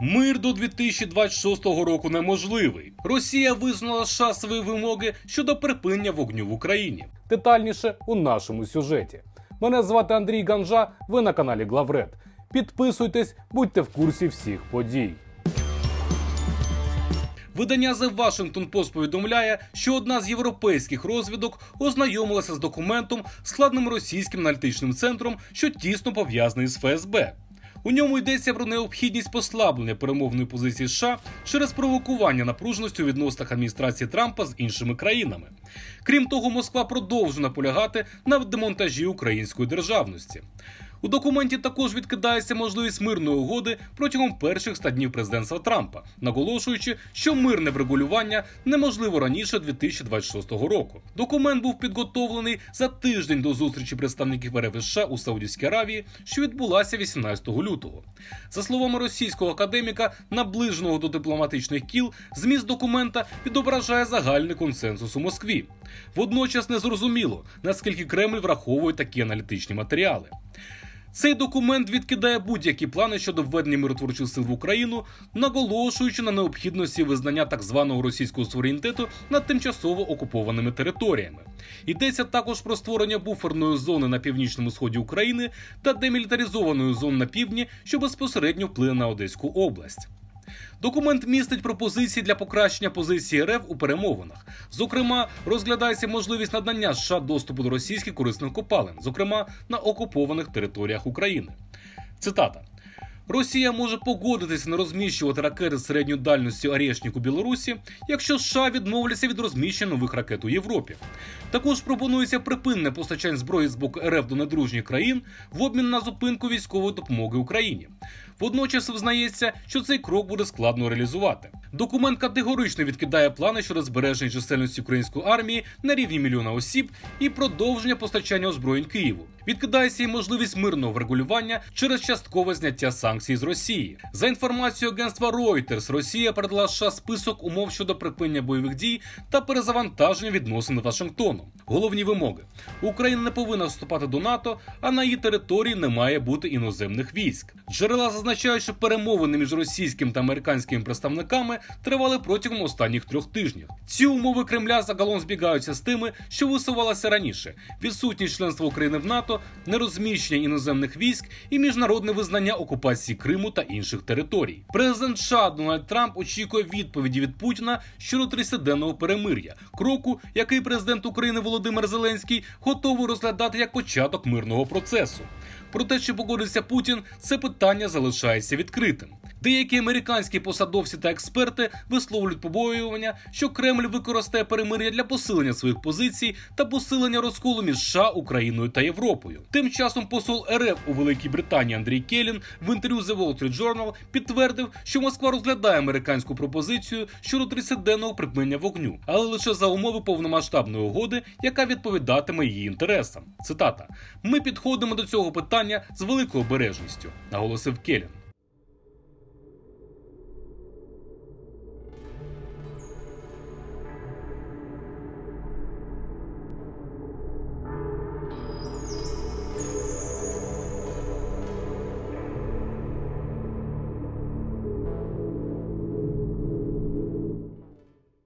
Мир до 2026 року неможливий. Росія визнала США свої вимоги щодо припинення вогню в Україні. Детальніше у нашому сюжеті. Мене звати Андрій Ганжа. Ви на каналі Главред. Підписуйтесь, будьте в курсі всіх подій. Видання The Washington Post повідомляє, що одна з європейських розвідок ознайомилася з документом, складним російським аналітичним центром, що тісно пов'язаний з ФСБ. У ньому йдеться про необхідність послаблення перемовної позиції США через провокування напруженості у відносинах адміністрації Трампа з іншими країнами. Крім того, Москва продовжує наполягати на демонтажі української державності. У документі також відкидається можливість мирної угоди протягом перших 100 днів президентства Трампа, наголошуючи, що мирне врегулювання неможливо раніше 2026 року. Документ був підготовлений за тиждень до зустрічі представників РФ США у Саудівській Аравії, що відбулася 18 лютого. За словами російського академіка, наближеного до дипломатичних кіл, зміст документа відображає загальний консенсус у Москві. Водночас незрозуміло, наскільки Кремль враховує такі аналітичні матеріали. Цей документ відкидає будь-які плани щодо введення миротворчих сил в Україну, наголошуючи на необхідності визнання так званого російського суверенітету над тимчасово окупованими територіями. Йдеться також про створення буферної зони на північному сході України та демілітаризованої зони на півдні, що безпосередньо вплине на Одеську область. Документ містить пропозиції для покращення позиції РФ у перемовинах. Зокрема, розглядається можливість надання США доступу до російських корисних копалин, зокрема на окупованих територіях України. Цитата. Росія може погодитися не розміщувати ракети середньої дальності Орешник у Білорусі, якщо США відмовляться від розміщення нових ракет у Європі. Також пропонується припинення постачань зброї з боку РФ до недружніх країн в обмін на зупинку військової допомоги Україні. Водночас визнається, що цей крок буде складно реалізувати. Документ категорично відкидає плани щодо збереження чисельності української армії на рівні мільйона осіб і продовження постачання озброєнь Києву. Відкидається і можливість мирного врегулювання через часткове зняття санкцій з Росії. За інформацією агентства Reuters, Росія передала США список умов щодо припинення бойових дій та перезавантаження відносин з Вашингтоном. Головні вимоги: Україна не повинна вступати до НАТО, а на її території не має бути іноземних військ. Джерела зазначають, що перемовини між російським та американськими представниками тривали протягом останніх трьох тижнів. Ці умови Кремля загалом збігаються з тими, що висувалося раніше: відсутність членства України в НАТО, нерозміщення іноземних військ і міжнародне визнання окупації Криму та інших територій. Президент США Дональд Трамп очікує відповіді від Путіна щодо 30-денного перемир'я, кроку, який президент України Володимир Зеленський готовий розглядати як початок мирного процесу. Про те, чи погодиться Путін, це питання залишається відкритим. Деякі американські посадовці та експерти висловлюють побоювання, що Кремль використає перемир'я для посилення своїх позицій та посилення розколу між США, Україною та Європою. Тим часом посол РФ у Великій Британії Андрій Келін в інтерв'ю The Wall Street Journal підтвердив, що Москва розглядає американську пропозицію щодо 30-денного припинення вогню, але лише за умови повномасштабної угоди, яка відповідатиме її інтересам. Цитата: Ми підходимо до цього питання з великою обережністю, наголосив Келін.